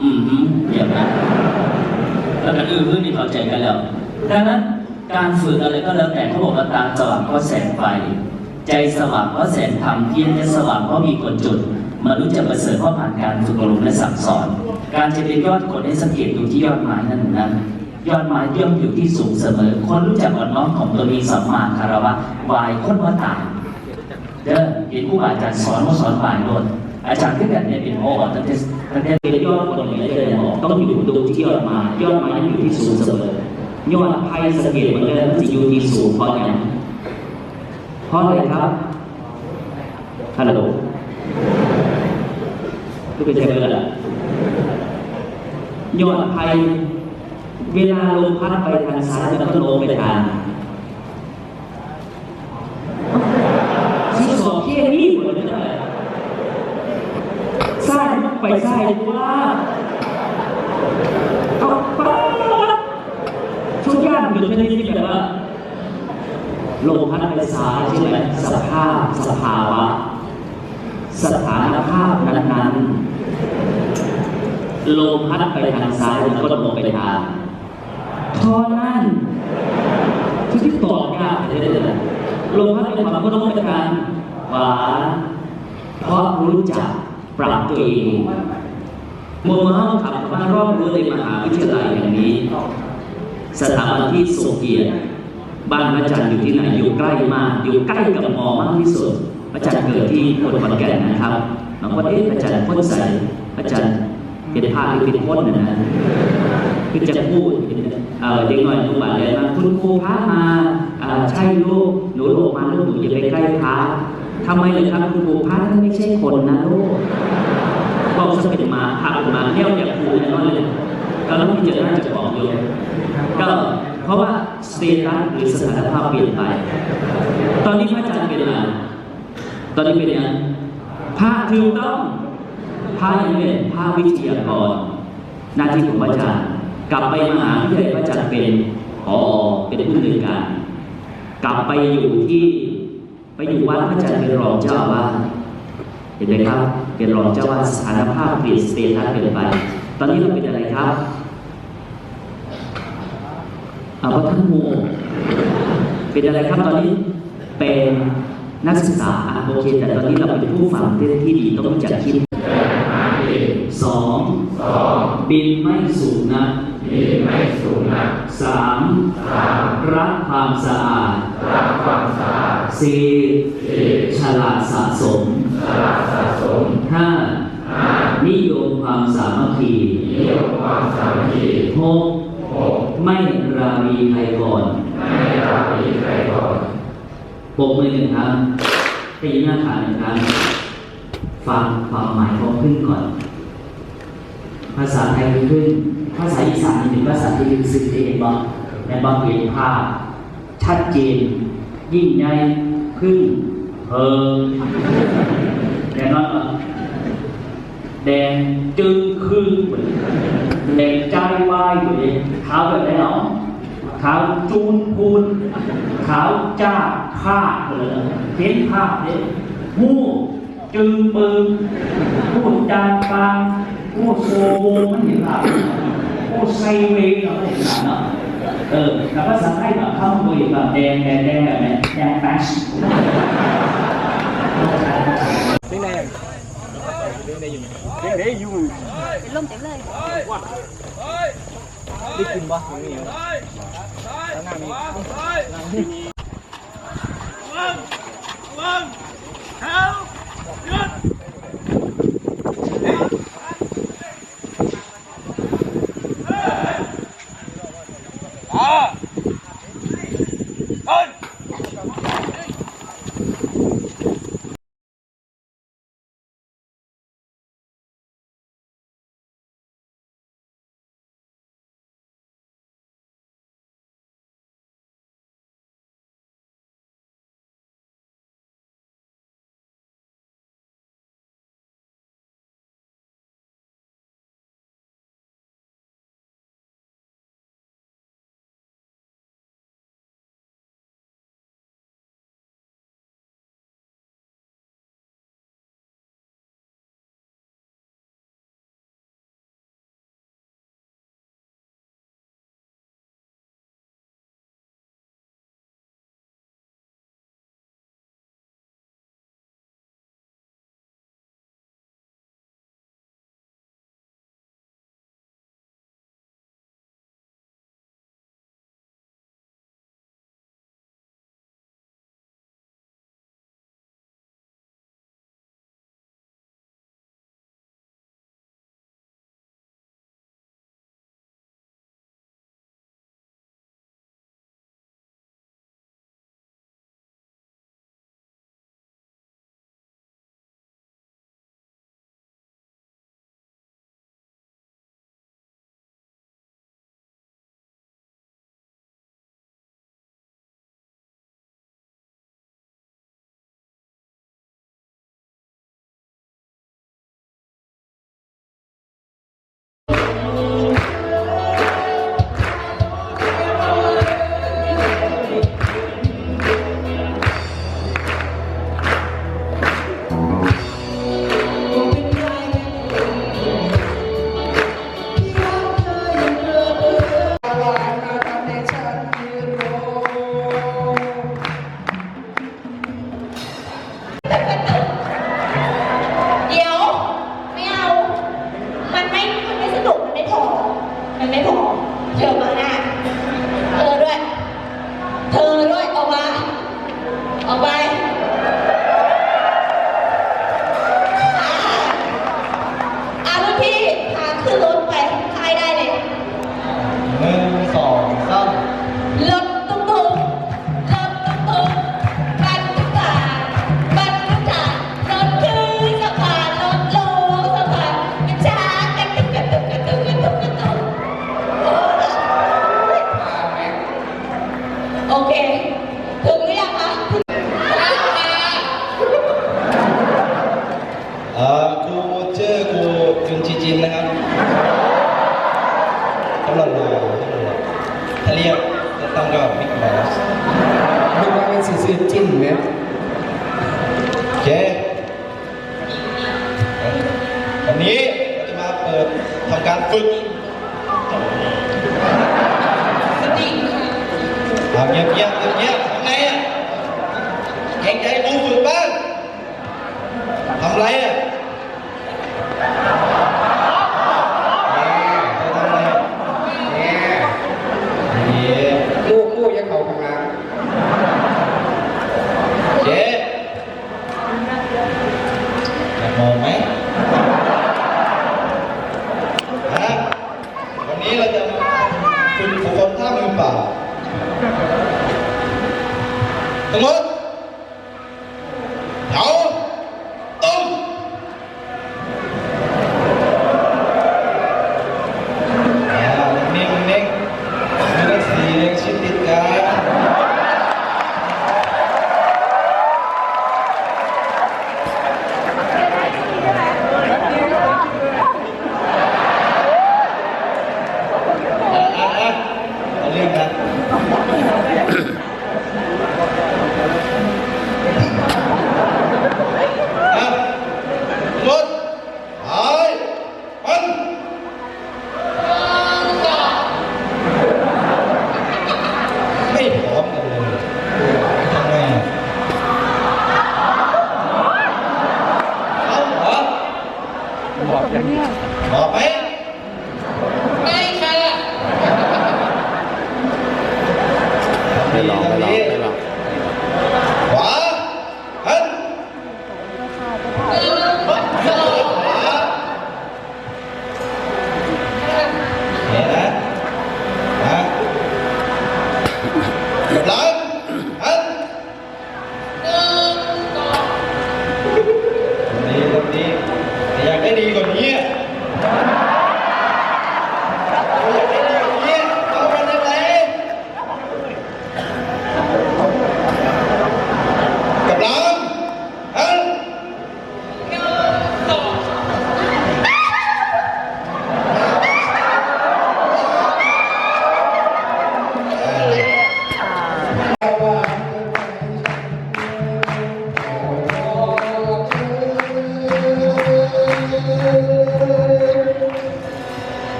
อืมอย่างนั้นแล้วกันอือฮึนี่เข้าใจกันแล้วดังนั้นการฝึกอะไรก็แล้วแต่เขาบอกว่าตาสว่างเพราะแสงไฟใจสว่างเพราะแสงธรรมเพียรจะสว่างเพราะมีคนจุดมนุษย์จะประเสริฐเพราะผ่านการฝึกอบรมและสั่งสอน การจะเป็นยอดคนให้สังเกตดูที่ยอดไม้นั่นนะยอดไม้ย่อมอยู่ที่สูงเสมอ คนรู้จักอ่อนน้อมของตัวมีสัมมาคารวะวายคนว่าตายเด้อเห็นผู้อาจารย์สอนว่าสอนบายโลดอาจารย์ที่แบบเนี้เป็นโอ้ตั้งแต่ ตั้งแต่เป็นยอดคนนี้เลยบอกต้องอยู่ตรงที่ยอดม้ยอดไม้ยังอยู่ที่สูงเสมอยอดไพ่สังเกตมันก็จะอยู่ที่สูงเพราะอย่างเพราะอะไรครับฮัลโหลทุกคนจะเกิดอะยอดไพ่เวลาลมพัดไปทางซ้ายมันก็โน้มไปทาง ที่สองที่นี่หมดเลยนะใช่ต้องไปใช่ว่าเอาปั๊บช่วงย่านอยู่ในที่แบบว่าลมพัดไปซ้ายใช่ไหมสภาพสภาวะ สถานภาพนั้นๆล มพัดไปทางซ้ายมันก็ลงไปทางเพราะนั่นที่ที่ตอบยากเลยนะลงพัดเป็นความก็ต้องเป็นการหวาเพราะรู้จักปรับตัวเองโมเมาขับมารอบรู้ในมหาวิทยาลัยแห่งนี้ สถาบันที่ทรงเกียร์บ้านพระจันทร์อยู่ที่ไหนอยู่ใกล้มาก อยู่ใกล้กับมอมากที่สุดพระจันทร์เกิดที่คนขอนแก่นนะครับบางคนเอ๊ะพระจันทร์พ่นใสพระจันทร์ เป็นผ้าหรือเป็นพ่นนะนะคือจะพูดเอ่อเด็กน้อยลูกหลานเลยมาคุณครูพระมาใช่ลูกหนูลงมาลูกหนูอย่าไปใกล้พระทำไมเลยครับคุณครูพระท่านไม่ใช่คนนะลูกบอกสเป็นหมาพาออกมาเที่ยวจากครูแน่นอนเลยก็แล้วที่เจอน่าจะบอกอยู่ก็เพราะว่าสเตตัสหรือสถานภาพเปลี่ยนไป ตอนนี้พระอาจารย์เป็นอะไรตอนนี้เป็นยังพระถูกต้อง พระยังเป็นพระวิทยากร หน้าที่ของพระอาจารย์กลับไปมหาวิทยาลัยพระอาจารย์เป็นผอเป็นผู้อำนวยการ กลับไปอยู่ที่ไปอยู่วัดพระอาจารย์เป็นรองเจ้าอาวาสเห็นไหมครับ เป็นรองเจ้าอาวาสสถานภาพเปลี่ยนสเตตัสเปลี่ยนไป ตอนนี้เราเป็นอะไรครับอาวัฒนโมเป็นอะไรครับตอนนี้เป็นนักศึกษาโอเคแต่ตอนนี้เราเป็นผู้ฟังที่ดีต้องจักคิด องบินไม่สูงนะมีไม่สูงนักสามสามรักความสะอาดรักความสะอาดสี่สี่ฉลาดสะสมสละสะสมห้าห้านิยมความสามัคคีนิยมความสามัคคีหกหกไม่ราวีใครก่อน ไม่ราวีใครก่อนปกมือหนึ่งครั้งตีหน้าขาหนึ่งครั้งฟังความหมายของขึ้นก่อน ภาษาไทยคือขึ้น ภาษาอีสานนี่เป็นภาษาที่ลึกซึ้งเห็นบอกในบางเห็นภาพชัดเจน ยิ่งใหญ่พึ่งเพิงแน่นอนว่าแดงจึงคือแดงใจวายอยู่เลยขาวแบบไหนเนาะขาวจูนพูนขาวจ้าข้าเลยเห็นภาพเนี่ยหู้จึงปึงพูดจาฟัง พูดโซโมมันเห็นภาพพูดไซเวย์เราก็เห็นภาพเนาะเออแล้วภาษาไทยแบบข้าคุยแบบแดงแดงแดงแบบนี้แดงแฟช tiếng này tiếng này dùng tiếng đấy dùng เป็นลมเต็มเลย đi kim ba cái gì đó ngang đi ngang હા. ไม่พอเยอะมาก đi จินนะครับตำรวจรอถ้าเรียกจะต้องก็บิ๊กบอสดูว่าเป็นสื่อจิ้นไหมโอเควันนี้เราจะมาเปิดทำการฝึกทำเงียบเงียบๆเงียบ องไหมฮะวันนี้เราจะฝึกฝนท่ามือเปล่าทั้งหม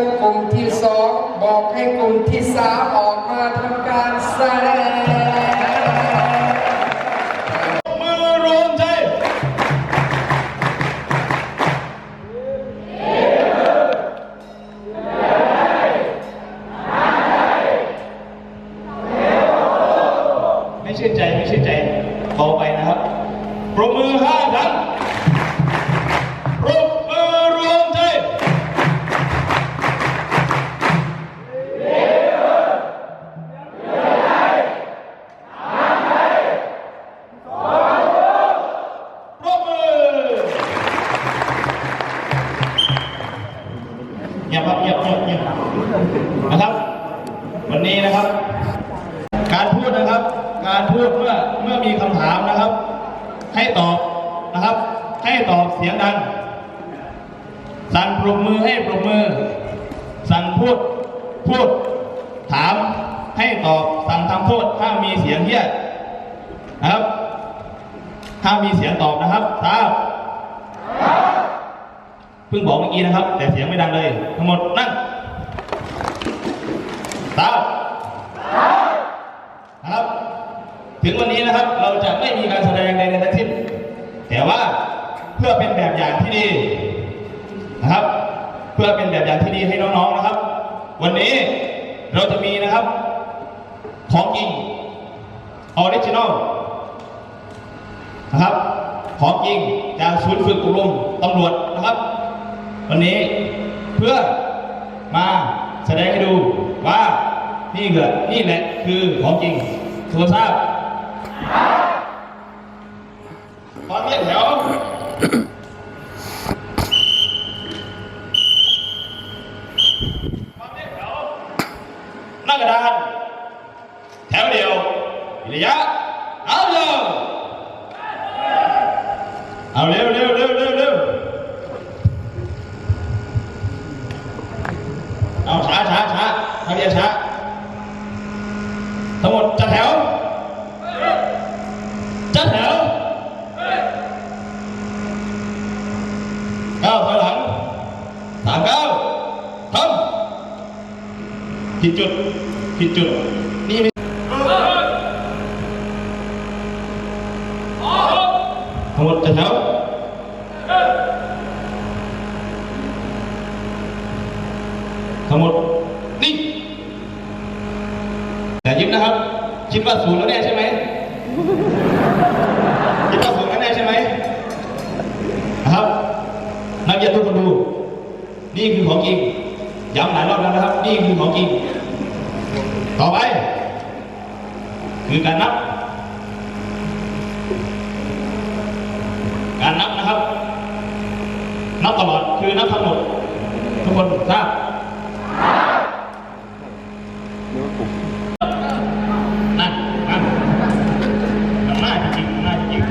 เชิญกลุ่มที่สองบอกให้กลุ่มที่สามออกมาทำการแสดง เงียบครับเงียบเงียบเงียบนะครับ วันนี้นะครับ การพูดนะครับ การพูดเมื่อเมื่อมีคำถามนะครับ ให้ตอบนะครับ ให้ตอบเสียงดัง สั่งปรบมือให้ปรบมือ สั่งพูดพูด ถามให้ตอบสั่งทำโทษถ้ามีเสียงเฮี้ยนะครับ ถ้ามีเสียงตอบนะครับทราบ เพิ่งบอกเมื่อกี้นะครับ แต่เสียงไม่ดังเลย ทั้งหมดนั่งทราบนะครับ ถึงวันนี้นะครับเราจะไม่มีการแสดงใดๆทั้งสิ้นแต่ว่าเพื่อเป็นแบบอย่างที่ดีนะครับ เพื่อเป็นแบบอย่างที่ดีให้น้องๆนะครับ วันนี้เราจะมีนะครับ ของจริงออริจินอลนะครับ ของจริงจากศูนย์ฝึกอบรมตำรวจนะครับ วันนี้เพื่อมาแสดงให้ดูว่านี่เกิดนี่แหละคือของจริงสุภาพตอนเรียกแถวตอนเรียกแถวหน้ากระดาน แถวเดียว ระยะเอาเร็วเอาเร็วเร็วเร็วเร็วเร็วเอาช้าช้าช้าทำยังช้าทั้งหมดจัดแถวจัดแถวก้าวถอยหลังสามก้าวทำผิดจุด ผิดจุด นี่ไม่ทั้งหมดจะแถวทั้งหมด นี่อย่ายิ้มนะครับ คิดว่าสูงแล้วแน่ใช่ไหมคิดว่าสูงแล้วแน่ใช่ไหมนะครับ นักเรียนทุกคนดู นี่คือของจริงย้ำหลายรอบแล้วนะครับ นี่คือของจริง ต่อไป คือการนับ การนับนะครับ นับตลอดคือนับทั้งหมด ทุกคนทราบนั่นนั่นมันน่าจริงๆน่าจริง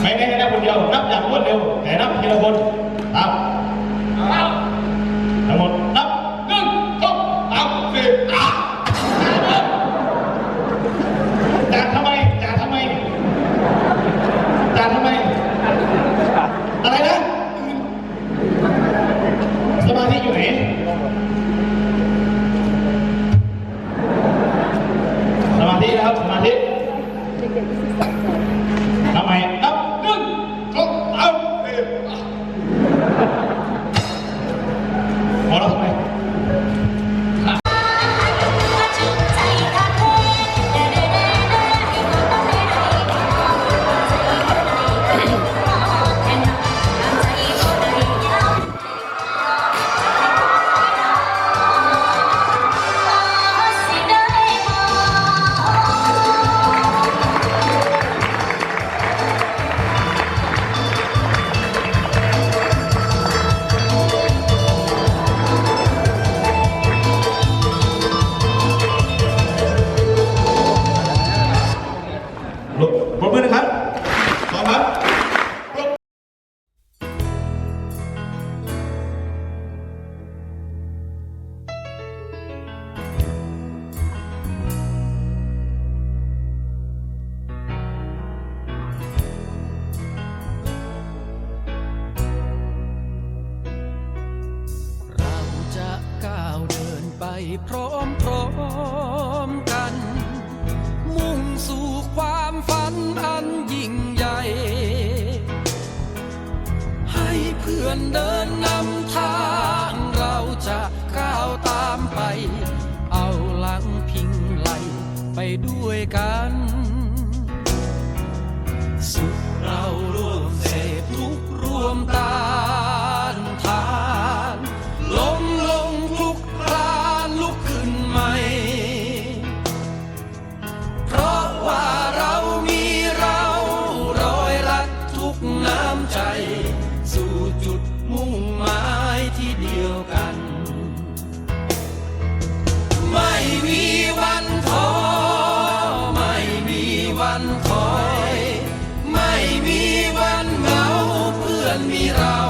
ไม่ได้ให้นับคนเดียวนับอย่างรวดเร็วแต่นับทีละคน อนเดินนำทางเราจะก้าวตามไป เอาหลังพิงไหลไปด้วยกันันคอย ไม่มีวันเหงาเพื่อนมีเรา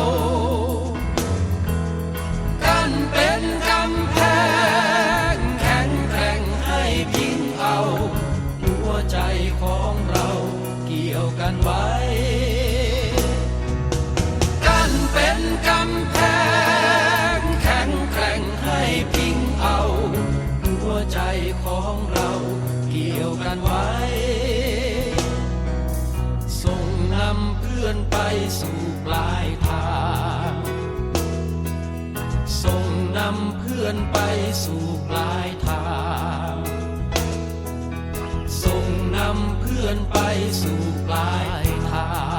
ื่อนไปสู่ปลายทาง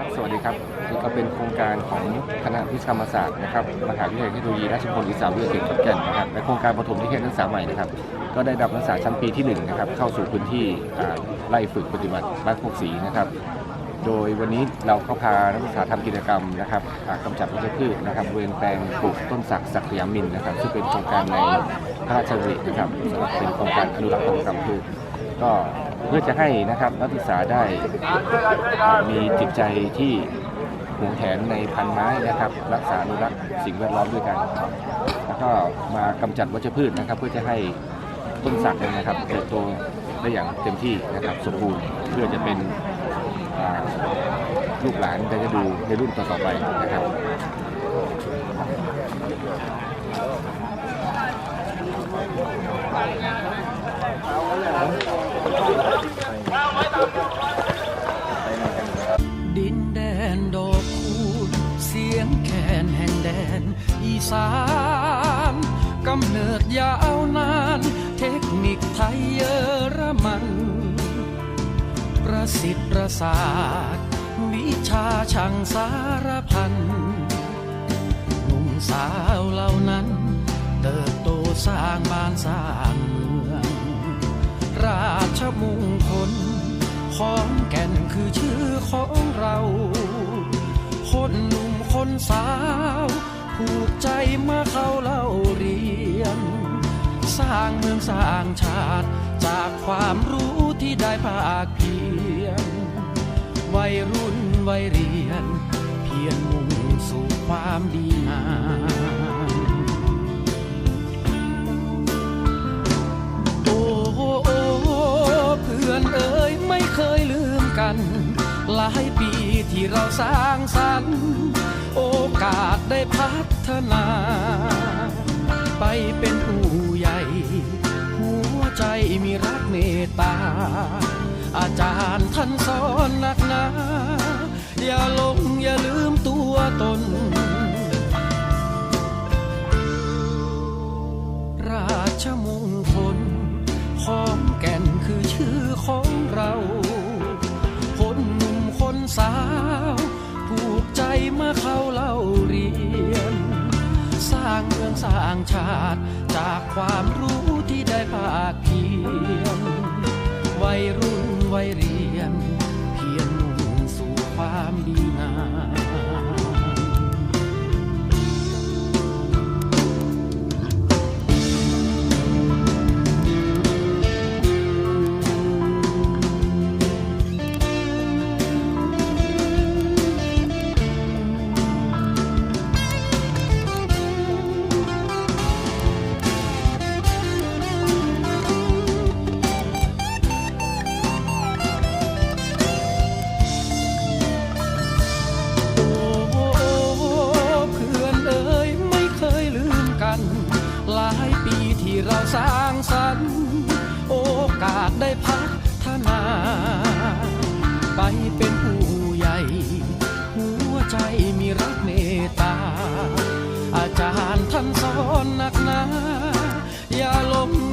ครับ สวัสดีครับนี่ก็เป็นโครงการของคณะวิศวกรรมศาสตร์นะครับมหาวิทยาลัยเทคโนโลยีราชมงคลอีสานวิทยาเขตขอนแก่นนะครับในโครงการปฐมนิเทศนักศึกษาใหม่นะครับ ก็ได้รับนักศึกษาชั้นปีที่1นะครับเข้าสู่พื้นที่ไล่ฝึกปฏิบัติบ้านพวกศรีนะครับ โดยวันนี้เราก็พานักศึกษาทำกิจกรรมนะครับกำจัดวัชพืชนะครับเวณแปลงปลูกต้นสักสักขยามินนะครับ ซึ่งเป็นโครงการในพระราชดำรินะครับเป็นโครงการอนุรักษ์ทองคำพืชก็ เพื่อจะให้นะครับนักศึกษาได้มีจิตใจที่หวงแหนในพันไม้นะครับ รักษาอนุรักษ์สิ่งแวดล้อมด้วยกัน แล้วก็มากำจัดวัชพืชนะครับ เพื่อจะให้ต้นสักนะครับเติบโตได้อย่างเต็มที่นะครับสมบูรณ์เพื่อจะเป็นลูกหลานจะจะดูในรุ่นต่อๆไปนะครับ ดินแดนดอกคูณเสียงแคนแห่งแดนอีสานกำเนิดยาวนาน เทคนิคไทยเยอรมัน ประสิทธิ์ประสาทวิชาช่างสารพันหนุ่มสาวเหล่านั้น เติบโตสร้างบ้านสร้างเมือง ราชมงคล ของแก่นคือชื่อของเรา คนหนุ่มคนสาว ผูกใจมื่อเข้าเล่าเรียน สร้างเมืองสร้างชาติ จากความรู้ที่ได้ภาคเพียรวัยรุ่นวัยเรียน เพียรมุ่งสู่ความดีงาม เพื่อนเอ๋ยไม่เคยลืมกัน หลายปีที่เราสร้างสรรค์ โอกาสได้พัฒนา ไปเป็นผู้ใหญ่ หัวใจมีรักเมตตา อาจารย์ท่านสอนหนักหนา อย่าลงอย่าลืมตัวตน สาวผูกใจเมื่อเขาเล่าเรียน สร้างเมืองสร้างชาติ จากความรู้ที่ได้ภาคเพียรวัยรุ่นวัย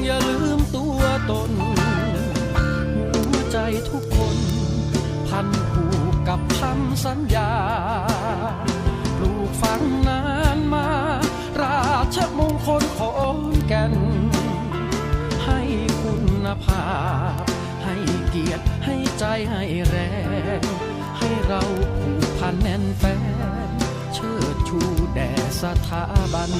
อย่าลืมตัวตน หัวใจทุกคน พันผูกกับคำสัญญา ปลูกฝังนานมา ราชมงคลของแก่น ให้คุณภาพ ให้เกียรติให้ใจให้แรง ให้เราผูกพันแน่นแฟนเชิดชูแด่สถาบัน